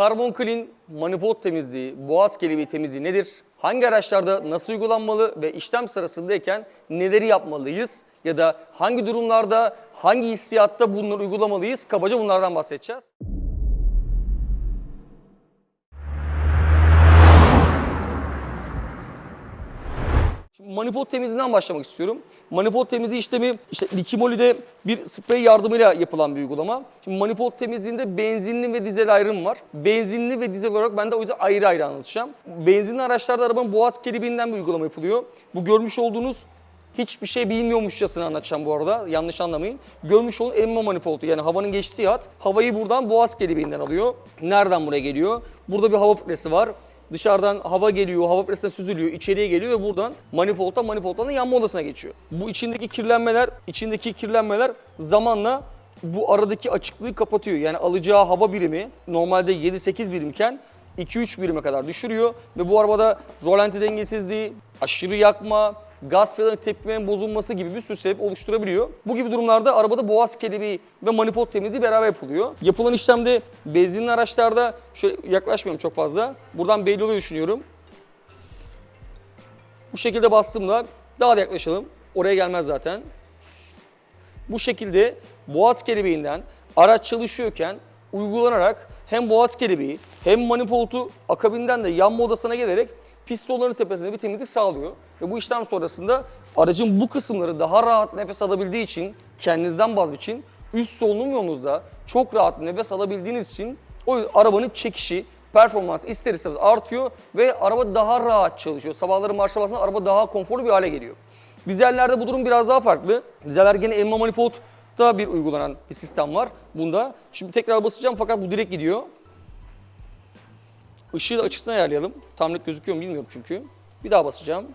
Karbon Clean, manifold temizliği, boğaz kelebeği temizliği nedir? Hangi araçlarda nasıl uygulanmalı ve işlem sırasındayken neleri yapmalıyız? Ya da hangi durumlarda, hangi hissiyatta bunları uygulamalıyız? Kabaca bunlardan bahsedeceğiz. Manifold temizliğinden başlamak istiyorum. Manifold temizliği işlemi işte Likimoli'de bir sprey yardımıyla yapılan bir uygulama. Şimdi manifold temizliğinde benzinli ve dizel ayrım var. Benzinli ve dizel olarak ben de o yüzden ayrı ayrı anlatacağım. Benzinli araçlarda arabanın boğaz kelebeğinden bir uygulama yapılıyor. Bu görmüş olduğunuz hiçbir şey bilmiyormuşçasına anlatacağım bu arada. Yanlış anlamayın. Görmüş olduğunuz emma manifoldu yani havanın geçtiği hat havayı buradan boğaz kelebeğinden alıyor. Nereden buraya geliyor? Burada bir hava filtresi var. Dışarıdan hava geliyor, hava filtresine süzülüyor, içeriye geliyor ve buradan manifolda, manifolddan da yanma odasına geçiyor. Bu içindeki kirlenmeler, içindeki kirlenmeler zamanla bu aradaki açıklığı kapatıyor. Yani alacağı hava birimi normalde 7-8 birimken 2-3 birime kadar düşürüyor ve bu arabada rolanti dengesizliği, aşırı yakma, gaz pedalı tepkimenin bozulması gibi bir sürü sebep oluşturabiliyor. Bu gibi durumlarda arabada boğaz kelebeği ve manifold temizliği beraber yapılıyor. Yapılan işlemde benzinli araçlarda şöyle yaklaşmıyorum çok fazla. Buradan belli oluyor düşünüyorum. Bu şekilde bastığımda daha da yaklaşalım. Oraya gelmez zaten. Bu şekilde boğaz kelebeğinden araç çalışıyorken uygulanarak hem boğaz kelebeği hem manifoldu akabinden de yanma odasına gelerek pistonların tepesinde bir temizlik sağlıyor. Ve bu işlem sonrasında aracın bu kısımları daha rahat nefes alabildiği için kendinizden vazgeçin. Üst solunum yolunuzda çok rahat nefes alabildiğiniz için o arabanın çekişi, performansı ister istemez artıyor ve araba daha rahat çalışıyor. Sabahları marşa basınca araba daha konforlu bir hale geliyor. Dizellerde bu durum biraz daha farklı. Dizeller gene elma manifoldda bir uygulanan bir sistem var bunda. Şimdi tekrar basacağım fakat bu direkt gidiyor. Işığı da açısını ayarlayalım. Tam net gözüküyor mu bilmiyorum çünkü. Bir daha basacağım.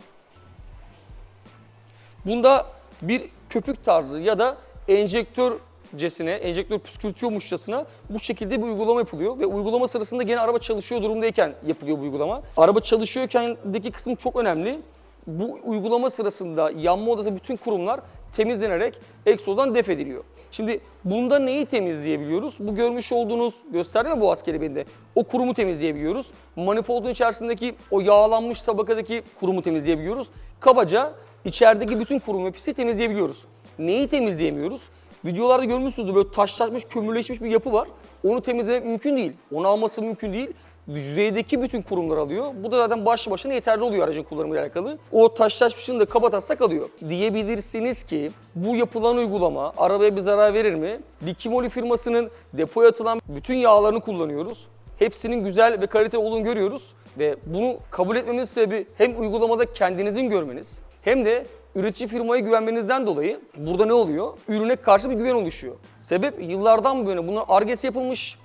Bunda bir köpük tarzı ya da enjektörcesine, enjektör püskürtüyormuşçasına bu şekilde bir uygulama yapılıyor. Ve uygulama sırasında gene araba çalışıyor durumdayken yapılıyor bu uygulama. Araba çalışıyorkendeki kısım çok önemli. Bu uygulama sırasında yanma odası bütün kurumlar temizlenerek egzozdan def ediliyor. Şimdi bunda neyi temizleyebiliyoruz? Bu görmüş olduğunuz gösterdi mi boğaz kelebeğinde? O kurumu temizleyebiliyoruz. Manifoldun içerisindeki o yağlanmış tabakadaki kurumu temizleyebiliyoruz. Kabaca içerideki bütün kurum ve pisi temizleyebiliyoruz. Neyi temizleyemiyoruz? Videolarda görmüşsünüzdür böyle taşlaşmış, kömürleşmiş bir yapı var. Onu temizlemek mümkün değil. Onu alması mümkün değil. Yüzeydeki bütün kurumlar alıyor. Bu da zaten başlı başına yeterli oluyor aracın kullanımıyla alakalı. O taşlaşmışını da kapatatsak alıyor. Diyebilirsiniz ki bu yapılan uygulama arabaya bir zarar verir mi? Likimoli firmasının depoya atılan bütün yağlarını kullanıyoruz. Hepsinin güzel ve kaliteli olduğunu görüyoruz ve bunu kabul etmemizin sebebi hem uygulamada kendinizin görmeniz hem de üretici firmaya güvenmenizden dolayı burada ne oluyor? Ürüne karşı bir güven oluşuyor. Sebep yıllardan böyle bunun argesi yapılmış,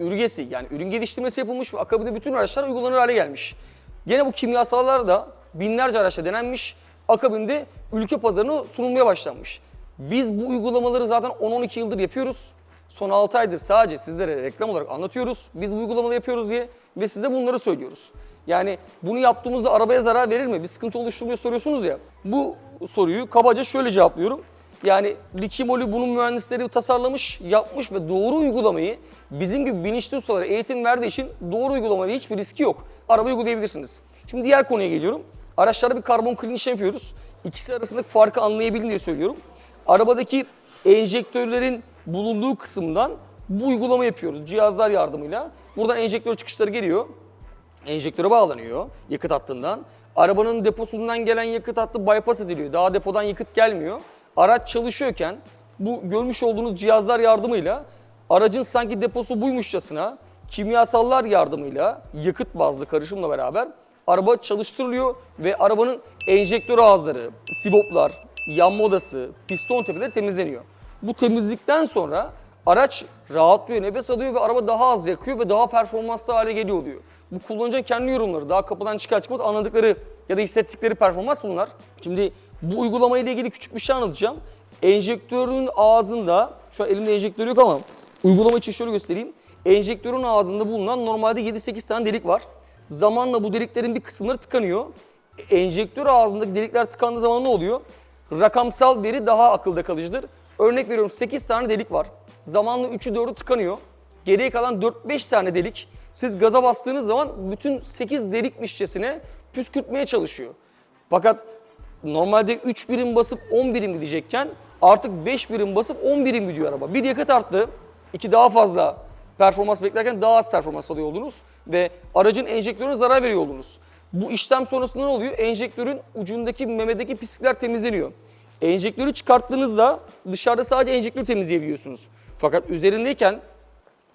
ürgesi yani ürün geliştirmesi yapılmış ve akabinde bütün araçlar uygulanır hale gelmiş. Gene bu kimyasallar da binlerce araçta denenmiş, akabinde ülke pazarına sunulmaya başlanmış. Biz bu uygulamaları zaten 10-12 yıldır yapıyoruz. Son 6 aydır sadece sizlere reklam olarak anlatıyoruz. Biz bu uygulamaları yapıyoruz diye ve size bunları söylüyoruz. Yani bunu yaptığımızda arabaya zarar verir mi? Bir sıkıntı oluşturmuyor soruyorsunuz ya. Bu soruyu kabaca şöyle cevaplıyorum. Yani Likimoli bunun mühendisleri tasarlamış, yapmış ve doğru uygulamayı bizim gibi bilinçli ustalara eğitim verdiği için doğru uygulamada hiçbir riski yok. Araba uygulayabilirsiniz. Şimdi diğer konuya geliyorum. Araçlarda bir karbon clean yapıyoruz. İkisi arasındaki farkı anlayabilin diye söylüyorum. Arabadaki enjektörlerin bulunduğu kısımdan bu uygulama yapıyoruz cihazlar yardımıyla. Buradan enjektör çıkışları geliyor. Enjektöre bağlanıyor yakıt hattından. Arabanın deposundan gelen yakıt hattı bypass ediliyor. Daha depodan yakıt gelmiyor. Araç çalışıyorken bu görmüş olduğunuz cihazlar yardımıyla aracın sanki deposu buymuşçasına kimyasallar yardımıyla yakıt bazlı karışımla beraber araba çalıştırılıyor ve arabanın enjektör ağızları, siboplar, yanma odası, piston tepeleri temizleniyor. Bu temizlikten sonra araç rahatlıyor, nefes alıyor ve araba daha az yakıyor ve daha performanslı hale geliyor oluyor. Bu kullanıcının kendi yorumları, daha kapıdan çıkar çıkmaz anladıkları ya da hissettikleri performans bunlar. Şimdi bu uygulama ile ilgili küçük bir şey anlatacağım. Enjektörün ağzında, şu an elimde enjektör yok ama uygulama için şöyle göstereyim. Enjektörün ağzında bulunan normalde 7-8 tane delik var. Zamanla bu deliklerin bir kısımları tıkanıyor. Enjektör ağzındaki delikler tıkandığı zaman ne oluyor? Rakamsal veri daha akılda kalıcıdır. Örnek veriyorum 8 tane delik var. Zamanla 3'ü 4'ü tıkanıyor. Geriye kalan 4-5 tane delik Siz gaza bastığınız zaman bütün 8 delikmişçesine püskürtmeye çalışıyor. Fakat normalde 3 birim basıp 10 birim gidecekken artık 5 birim basıp 10 birim gidiyor araba. Bir yakıt arttı, iki daha fazla performans beklerken daha az performans alıyor oldunuz ve aracın enjektörüne zarar veriyor oldunuz. Bu işlem sonrasında ne oluyor? Enjektörün ucundaki memedeki pislikler temizleniyor. Enjektörü çıkarttığınızda dışarıda sadece enjektörü temizleyebiliyorsunuz. Fakat üzerindeyken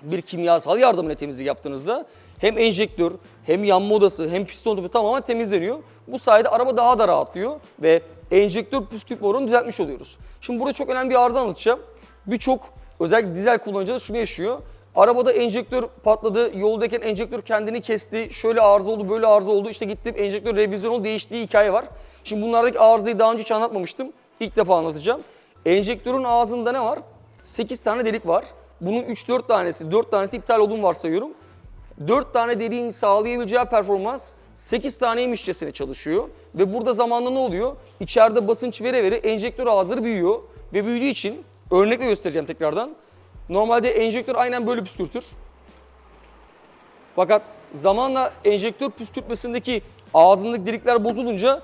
bir kimyasal yardımıyla temizlik yaptığınızda hem enjektör hem yanma odası hem piston tüpü tamamen temizleniyor. Bu sayede araba daha da rahatlıyor ve enjektör püskürtme oranını düzeltmiş oluyoruz. Şimdi burada çok önemli bir arıza anlatacağım. Birçok özellikle dizel kullanıcılar şunu yaşıyor. Arabada enjektör patladı, yoldayken enjektör kendini kesti, şöyle arıza oldu, böyle arıza oldu, işte gittim enjektör revizyonu değiştiği hikaye var. Şimdi bunlardaki arızayı daha önce hiç anlatmamıştım. İlk defa anlatacağım. Enjektörün ağzında ne var? 8 tane delik var. Bunun 3-4 tanesi, 4 tanesi iptal olduğunu varsayıyorum. 4 tane deliğin sağlayabileceği performans 8 taneymişçesine çalışıyor. Ve burada zamanla ne oluyor? İçeride basınç vere vere enjektör ağızları büyüyor. Ve büyüdüğü için örnekle göstereceğim tekrardan. Normalde enjektör aynen böyle püskürtür. Fakat zamanla enjektör püskürtmesindeki ağzındaki delikler bozulunca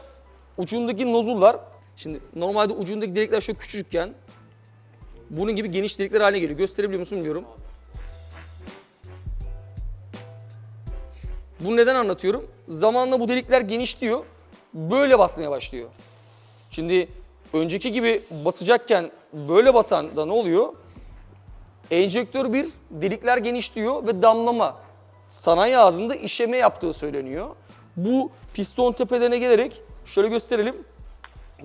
ucundaki nozullar, şimdi normalde ucundaki delikler şöyle küçücükken bunun gibi geniş delikler haline geliyor. Gösterebiliyor musun bilmiyorum. Bunu neden anlatıyorum? Zamanla bu delikler genişliyor, böyle basmaya başlıyor. Şimdi önceki gibi basacakken böyle basan da ne oluyor? Enjektör bir delikler genişliyor ve damlama sanayi ağzında işeme yaptığı söyleniyor. Bu piston tepelerine gelerek şöyle gösterelim.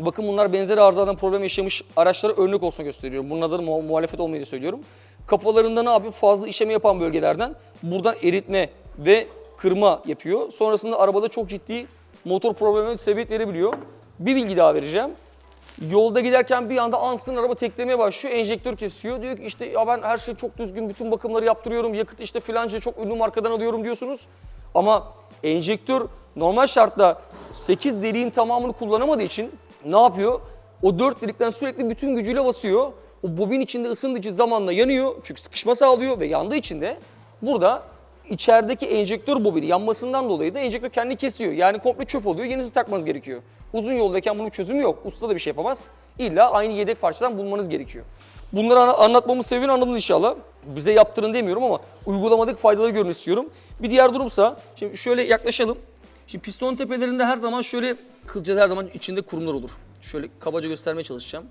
Bakın bunlar benzer arızadan problem yaşamış araçlara örnek olsun gösteriyorum. Bunun adına mu- muhalefet olmayı söylüyorum. Kafalarında ne yapıyor? Fazla işleme yapan bölgelerden buradan eritme ve kırma yapıyor. Sonrasında arabada çok ciddi motor problemine sebebiyet verebiliyor. Bir bilgi daha vereceğim. Yolda giderken bir anda ansın araba teklemeye başlıyor, enjektör kesiyor. Diyor ki işte ya ben her şey çok düzgün, bütün bakımları yaptırıyorum, yakıt işte filanca çok ünlü markadan alıyorum diyorsunuz. Ama enjektör normal şartta 8 deliğin tamamını kullanamadığı için ne yapıyor? O 4 delikten sürekli bütün gücüyle basıyor. O bobin içinde ısındığı için zamanla yanıyor çünkü sıkışma sağlıyor ve yandığı için de burada içerideki enjektör bobini yanmasından dolayı da enjektör kendini kesiyor. Yani komple çöp oluyor. Yenisini takmanız gerekiyor. Uzun yoldayken bunun çözümü yok. Usta da bir şey yapamaz. İlla aynı yedek parçadan bulmanız gerekiyor. Bunları anlatmamın sebebini anladınız inşallah. Bize yaptırın demiyorum ama uygulamadık faydalı görün istiyorum. Bir diğer durumsa, şimdi şöyle yaklaşalım. Şimdi piston tepelerinde her zaman şöyle kılcal her zaman içinde kurumlar olur. Şöyle kabaca göstermeye çalışacağım.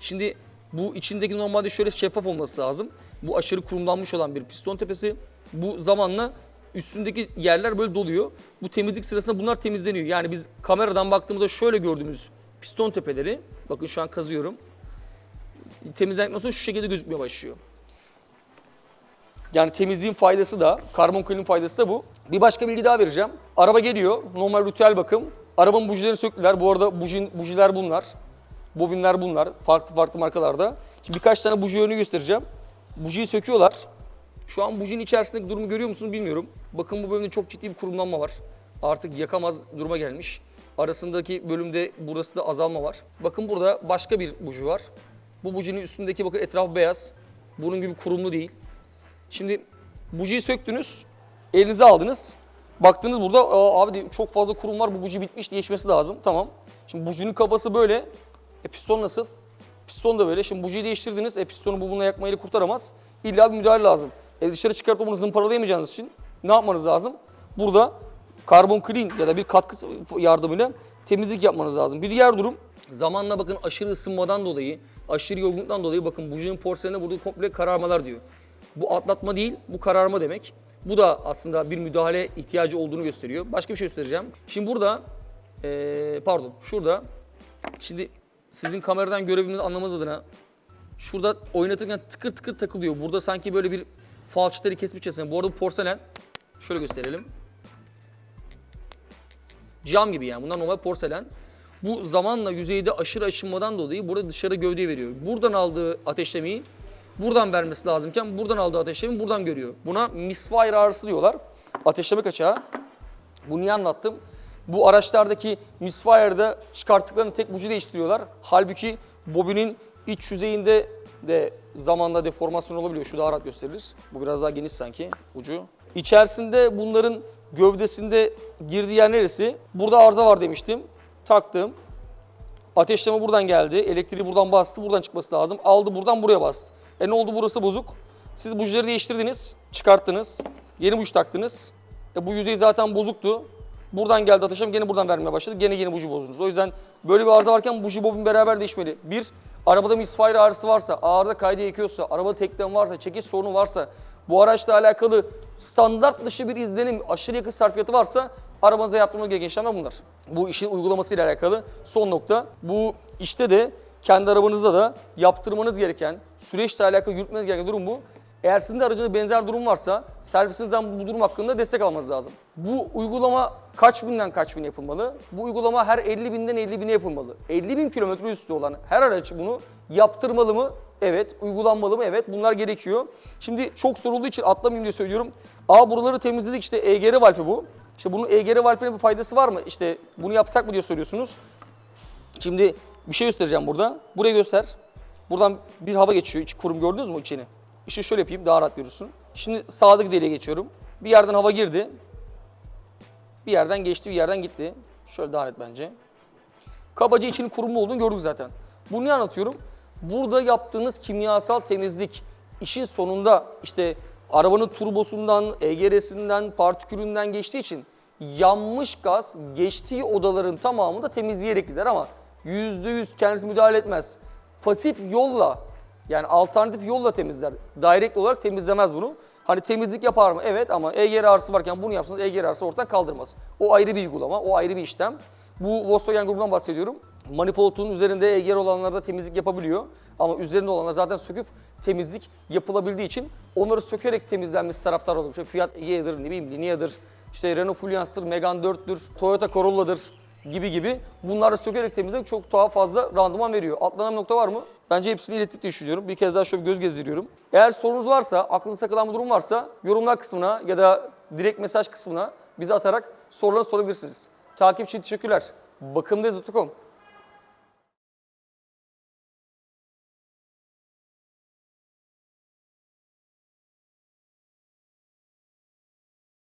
Şimdi bu içindeki normalde şöyle şeffaf olması lazım. Bu aşırı kurumlanmış olan bir piston tepesi. Bu zamanla üstündeki yerler böyle doluyor. Bu temizlik sırasında bunlar temizleniyor. Yani biz kameradan baktığımızda şöyle gördüğümüz piston tepeleri, bakın şu an kazıyorum. Temizlendikten sonra şu şekilde gözükmeye başlıyor. Yani temizliğin faydası da, karbon klorun faydası da bu. Bir başka bilgi daha vereceğim. Araba geliyor, normal ritüel bakım. Arabanın bujilerini söktüler. Bu arada bujin, bujiler bunlar. Bobinler bunlar. Farklı farklı markalarda. Şimdi birkaç tane buji yönü göstereceğim. Bujiyi söküyorlar. Şu an bujinin içerisindeki durumu görüyor musunuz bilmiyorum. Bakın bu bölümde çok ciddi bir kurumlanma var. Artık yakamaz duruma gelmiş. Arasındaki bölümde burası da azalma var. Bakın burada başka bir buji var. Bu bujinin üstündeki bakın etraf beyaz. Bunun gibi kurumlu değil. Şimdi bujiyi söktünüz, elinize aldınız. Baktınız burada abi çok fazla kurum var bu buji bitmiş değişmesi lazım. Tamam. Şimdi bujinin kafası böyle. E piston nasıl? Piston da böyle. Şimdi bujiyi değiştirdiniz. E pistonu bu bununla yakmayla kurtaramaz. İlla bir müdahale lazım. E dışarı çıkartıp bunu zımparalayamayacağınız için ne yapmanız lazım? Burada karbon clean ya da bir katkı yardımıyla temizlik yapmanız lazım. Bir diğer durum zamanla bakın aşırı ısınmadan dolayı, aşırı yorgunluktan dolayı bakın bujinin porseleninde burada komple kararmalar diyor. Bu atlatma değil, bu kararma demek. Bu da aslında bir müdahale ihtiyacı olduğunu gösteriyor. Başka bir şey göstereceğim. Şimdi burada, eee, pardon, şurada, şimdi sizin kameradan görebilmenizi anlamanız adına şurada oynatırken tıkır tıkır takılıyor. Burada sanki böyle bir falçatları kesmişçesine. Bu arada porselen, şöyle gösterelim. Cam gibi yani. Bunlar normal porselen. Bu zamanla yüzeyde aşırı aşınmadan dolayı burada dışarı gövdeye veriyor. Buradan aldığı ateşlemeyi buradan vermesi lazımken buradan aldığı ateşlemeyi buradan görüyor. Buna misfire ağrısı diyorlar. Ateşleme kaçağı. Bunu niye anlattım? Bu araçlardaki misfire'da çıkarttıklarını tek buji değiştiriyorlar. Halbuki bobinin iç yüzeyinde de zamanla deformasyon olabiliyor. Şu daha rahat gösterilir. Bu biraz daha geniş sanki ucu. İçerisinde bunların gövdesinde girdiği yer neresi? Burada arıza var demiştim. Taktım. Ateşleme buradan geldi. Elektriği buradan bastı. Buradan çıkması lazım. Aldı buradan buraya bastı. E ne oldu burası bozuk. Siz bujileri değiştirdiniz. Çıkarttınız. Yeni buji taktınız. E bu yüzey zaten bozuktu. Buradan geldi ateşleme gene buradan vermeye başladı. Gene yeni buji bozdunuz. O yüzden böyle bir arıza varken buji bobin beraber değişmeli. Bir, arabada misfire ağrısı varsa, ağırda kaydı ekiyorsa, arabada teklem varsa, çekiş sorunu varsa, bu araçla alakalı standart dışı bir izlenim, aşırı yakın sarfiyatı varsa arabanıza yaptırmanız gereken işlemler bunlar. Bu işin uygulamasıyla alakalı son nokta. Bu işte de kendi arabanızda da yaptırmanız gereken, süreçle alakalı yürütmeniz gereken durum bu. Eğer sizin de aracınızda benzer durum varsa servisinizden bu durum hakkında destek almanız lazım. Bu uygulama kaç binden kaç bin yapılmalı? Bu uygulama her 50 binden 50 bine yapılmalı. 50 bin kilometre üstü olan her araç bunu yaptırmalı mı? Evet. Uygulanmalı mı? Evet. Bunlar gerekiyor. Şimdi çok sorulduğu için atlamayayım diye söylüyorum. A buraları temizledik işte EGR valfi bu. İşte bunun EGR valfine bir faydası var mı? İşte bunu yapsak mı diye soruyorsunuz. Şimdi bir şey göstereceğim burada. Buraya göster. Buradan bir hava geçiyor. İç kurum gördünüz mü içini? İşte şöyle yapayım daha rahat görürsün. Şimdi sağdaki deliğe geçiyorum. Bir yerden hava girdi. Bir yerden geçti, bir yerden gitti. Şöyle daha net bence. Kabaca içinin kurumu olduğunu gördük zaten. Bunu ne anlatıyorum? Burada yaptığınız kimyasal temizlik işin sonunda işte arabanın turbosundan, EGR'sinden, partikülünden geçtiği için yanmış gaz geçtiği odaların tamamını da temizleyerek gider ama %100 kendisi müdahale etmez. Pasif yolla yani alternatif yolla temizler. Direkt olarak temizlemez bunu. Hani temizlik yapar mı? Evet ama EGR ağrısı varken bunu yapsanız EGR ağrısı ortadan kaldırmaz. O ayrı bir uygulama, o ayrı bir işlem. Bu Volkswagen grubundan bahsediyorum. Manifold'un üzerinde EGR olanlarda temizlik yapabiliyor. Ama üzerinde olanlar zaten söküp temizlik yapılabildiği için onları sökerek temizlenmesi taraftar oluyor. İşte Fiat Egea'dır, ne bileyim Linea'dır, işte Renault Fluence'dır, Megane 4'tür, Toyota Corolla'dır gibi gibi bunları sökerek temizlemek çok daha fazla randıman veriyor. Atlanan nokta var mı? Bence hepsini ilettik diye düşünüyorum. Bir kez daha şöyle bir göz gezdiriyorum. Eğer sorunuz varsa, aklınızda takılan bir durum varsa yorumlar kısmına ya da direkt mesaj kısmına bize atarak sorularını sorabilirsiniz. Takip için teşekkürler. Bakımdayız.com